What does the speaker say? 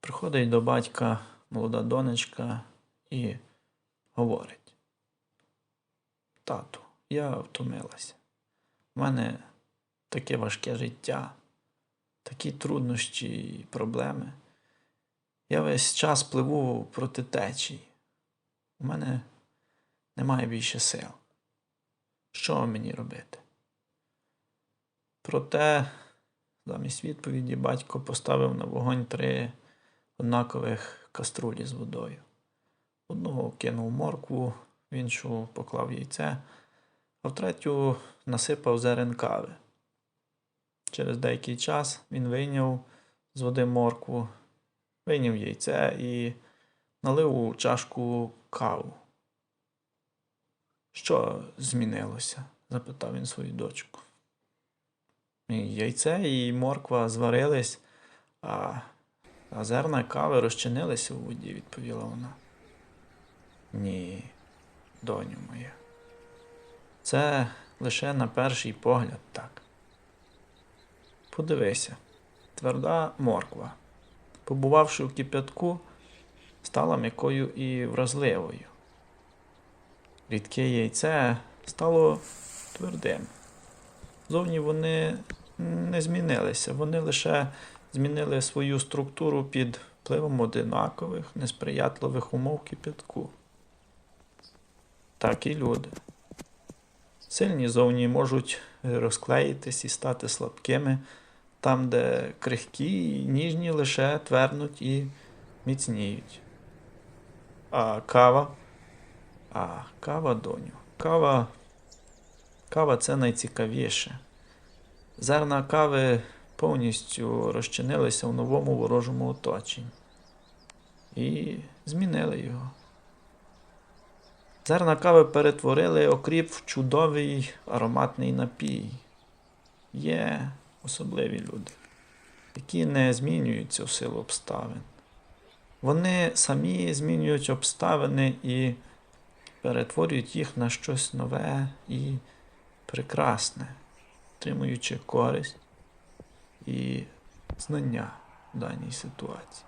Приходить до батька молода донечка і говорить: Тату, я втомилася. У мене таке важке життя, такі труднощі і проблеми. Я весь час пливу проти течії. У мене немає більше сил. Що мені робити? Проте, замість відповіді, батько поставив на вогонь три однакових каструлі з водою. Одну кинув моркву, в іншу поклав яйце, а в третю насипав зерен кави. Через деякий час він вийняв з води моркву, вийняв яйце і налив у чашку каву. Що змінилося? запитав він свою дочку. Яйце і морква зварились, а, а зерна кави розчинилися у воді, відповіла вона. Ні, доню моя. Це лише на перший погляд так. Подивися, тверда морква, побувавши в кип'ятку, стала м'якою і вразливою. Рідке яйце стало твердим. Зовні вони не змінилися, вони лише змінили свою структуру під впливом одинакових, несприятливих умов кипятку. Так і люди. Сильні зовні можуть розклеїтись і стати слабкими, там, де крихкі і ніжні лише твернуть і міцніють. А кава. А, кава, доню. Кава. Кава це найцікавіше. Зерна кави повністю розчинилися в новому ворожому оточенні і змінили його. Зерна кави перетворили окріп в чудовий ароматний напій. Є особливі люди, які не змінюються в силу обставин. Вони самі змінюють обставини і перетворюють їх на щось нове і прекрасне, отримуючи користь і знання в даній ситуації.